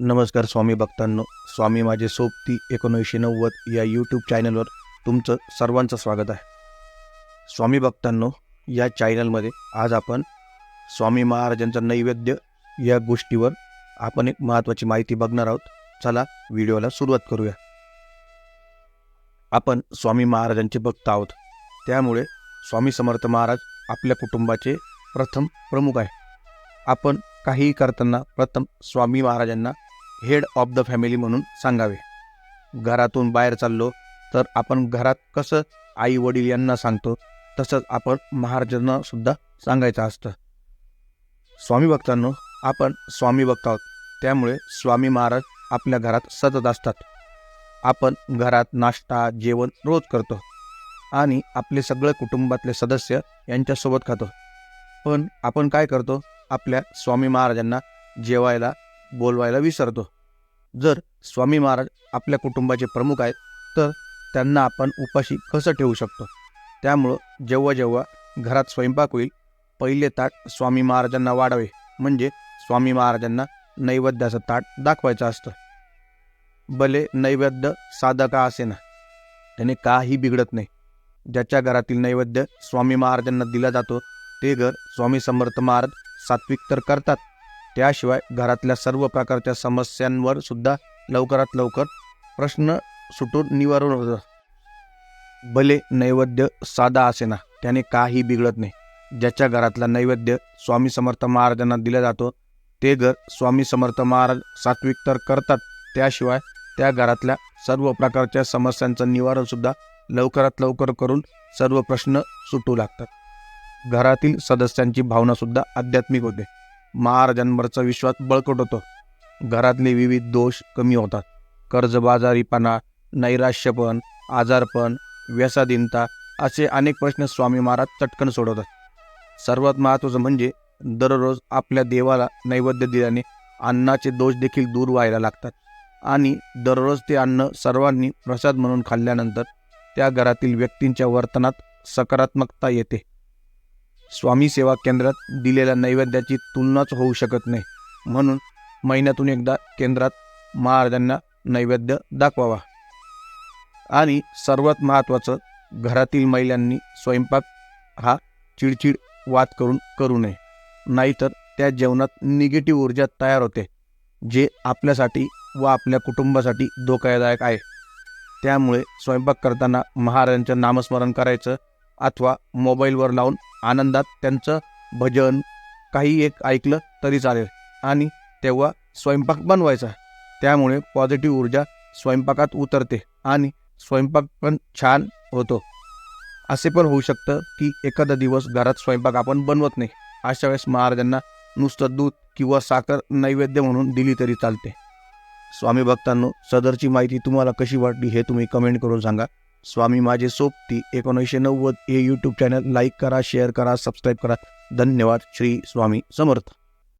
नमस्कार स्वामी भक्तांनो. स्वामी माझे सोबती एकोणीसशे नव्वद या यूट्यूब चॅनलवर तुमचं सर्वांचं स्वागत आहे. स्वामी भक्तांनो या चॅनलमध्ये आज आपण स्वामी महाराजांचं नैवेद्य या गोष्टीवर आपण एक महत्त्वाची माहिती बघणार आहोत. चला व्हिडिओला सुरुवात करूया. आपण स्वामी महाराजांचे भक्त आहोत. त्यामुळे स्वामी समर्थ महाराज आपल्या कुटुंबाचे प्रथम प्रमुख आहे. आपण काहीही करताना प्रथम स्वामी महाराजांना हेड ऑफ द फॅमिली म्हणून सांगावे. घरातून बाहेर चाललो तर आपण घरात कसं आई वडील यांना सांगतो तसंच आपण महाराजांनासुद्धा सांगायचं असतं. स्वामी भक्तांनो आपण स्वामी भक्त आहोत. त्यामुळे स्वामी महाराज आपल्या घरात सतत असतात. आपण घरात नाश्ता जेवण रोज करतो. आणि आपले सगळे कुटुंबातले सदस्य यांच्यासोबत खातो. पण आपण काय करतो? आपल्या स्वामी महाराजांना जेवायला बोलवायला विसरतो. जर स्वामी महाराज आपल्या कुटुंबाचे प्रमुख आहेत तर त्यांना आपण उपाशी कसं ठेवू शकतो? त्यामुळं जेव्हा जेव्हा घरात स्वयंपाक होईल पहिले ताट स्वामी महाराजांना वाढावे. म्हणजे स्वामी महाराजांना नैवेद्याचं ताट दाखवायचं असतं. भले नैवेद्य साधं का असे ना त्याने काही बिघडत नाही. ज्याच्या घरातील नैवेद्य स्वामी महाराजांना दिला जातो ते घर स्वामी समर्थ महाराज सात्विक तर करतात. त्याशिवाय घरातल्या सर्व प्रकारच्या समस्यांवर सुद्धा लवकरात लवकर प्रश्न सुटून निवारण होतं. भले नैवेद्य साधा असे ना त्याने काही बिघडत नाही. ज्याच्या घरातला नैवेद्य स्वामी समर्थ महाराजांना दिला जातो ते घर स्वामी समर्थ महाराज सात्विक तर करतात. त्याशिवाय त्या घरातल्या सर्व प्रकारच्या समस्यांचं निवारण सुद्धा लवकरात लवकर करून सर्व प्रश्न सुटू लागतात. घरातील सदस्यांची भावना सुद्धा आध्यात्मिक होते. महाराजांवरचा विश्वास बळकट होतो. घरातले विविध दोष कमी होतात. कर्जबाजारीपणा नैराश्यपण आजारपण व्यसाधीनता असे अनेक प्रश्न स्वामी महाराज चटकन सोडवतात. सर्वात महत्त्वाचं म्हणजे दररोज आपल्या देवाला नैवेद्य दिल्याने अन्नाचे दोष देखील दूर व्हायला लागतात. आणि दररोज ते अन्न सर्वांनी प्रसाद म्हणून खाल्ल्यानंतर त्या घरातील व्यक्तींच्या वर्तनात सकारात्मकता येते. स्वामी सेवा केंद्रात दिलेल्या नैवेद्याची तुलनाच होऊ शकत नाही. म्हणून महिन्यातून एकदा केंद्रात महाराजांना नैवेद्य दाखवावा. आणि सर्वात महत्त्वाचं घरातील महिलांनी स्वयंपाक हा चिडचिड वाद करून करू नये. नाहीतर त्या जेवणात निगेटिव्ह ऊर्जा तयार होते जे आपल्यासाठी व आपल्या कुटुंबासाठी धोकादायक आहे. त्यामुळे स्वयंपाक करताना महाराजांचं नामस्मरण करायचं अथवा मोबाईलवर लावून आनंदात त्यांचं भजन काही एक ऐकलं तरी चालेल. आणि तेव्हा स्वयंपाक बनवायचा. त्यामुळे पॉझिटिव्ह ऊर्जा स्वयंपाकात उतरते आणि स्वयंपाक पण छान होतो. असे पण होऊ शकतं की एखादा दिवस घरात स्वयंपाक आपण बनवत नाही. अशा वेळेस महाराजांना नुसतं दूध किंवा साखर नैवेद्य म्हणून दिली तरी चालते. स्वामी भक्तांनो सदरची माहिती तुम्हाला कशी वाटली हे तुम्ही कमेंट करून सांगा. स्वामी माझे सोबती एकोणीसशे नव्वद हे यूट्यूब चॅनल लाईक करा शेअर करा सबस्क्राईब करा. धन्यवाद. श्री स्वामी समर्थ.